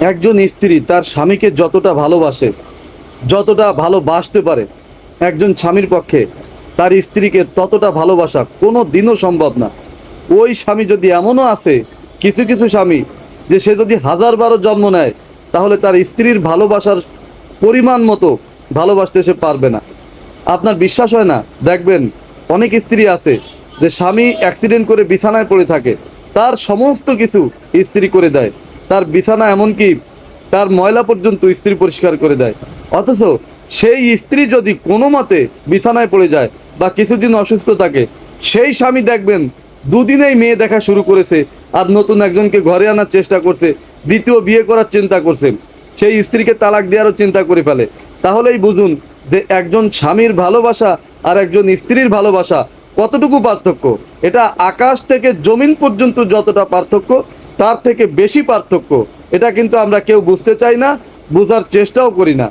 একজন স্ত্রী তার স্বামীকে যতটা ভালোবাসে, যতটা ভালোবাসতে পারে, একজন স্বামীর পক্ষে তার স্ত্রীকে ততটা ভালোবাসা কোনো দিনও সম্ভব না। ওই স্বামী যদি এমনও আছে, কিছু কিছু স্বামী, যে সে যদি হাজার বারো জন্ম নেয়, তাহলে তার স্ত্রীর ভালোবাসার পরিমাণ মতো ভালোবাসতে সে পারবে না। আপনার বিশ্বাস হয় না? দেখবেন, অনেক স্ত্রী আছে, যে স্বামী অ্যাক্সিডেন্ট করে বিছানায় পড়ে থাকে, তার সমস্ত কিছু স্ত্রী করে দেয়। তার বিছানা এমনকি তার ময়লা পর্যন্ত স্ত্রী পরিষ্কার করে দেয়। অথচ সেই স্ত্রী যদি কোনো মতে বিছানায় পড়ে যায় বা কিছুদিন অসুস্থ থাকে, সেই স্বামী দেখবেন দুদিনেই মেয়ে দেখা শুরু করেছে আর নতুন একজনকে ঘরে আনার চেষ্টা করছে, দ্বিতীয় বিয়ে করার চিন্তা করছে। সেই স্ত্রীকে তালাক দেওয়ারও চিন্তা করে ফেলে। তাহলেই বুঝুন যে একজন স্বামীর ভালোবাসা আর একজন স্ত্রীর ভালোবাসা কতটুকু পার্থক্য। এটা আকাশ থেকে জমিন পর্যন্ত যতটা পার্থক্য তার থেকে বেশি পার্থক্য। এটা কিন্তু আমরা কেউ বুঝতে চাই না, বোঝার চেষ্টাও করি না।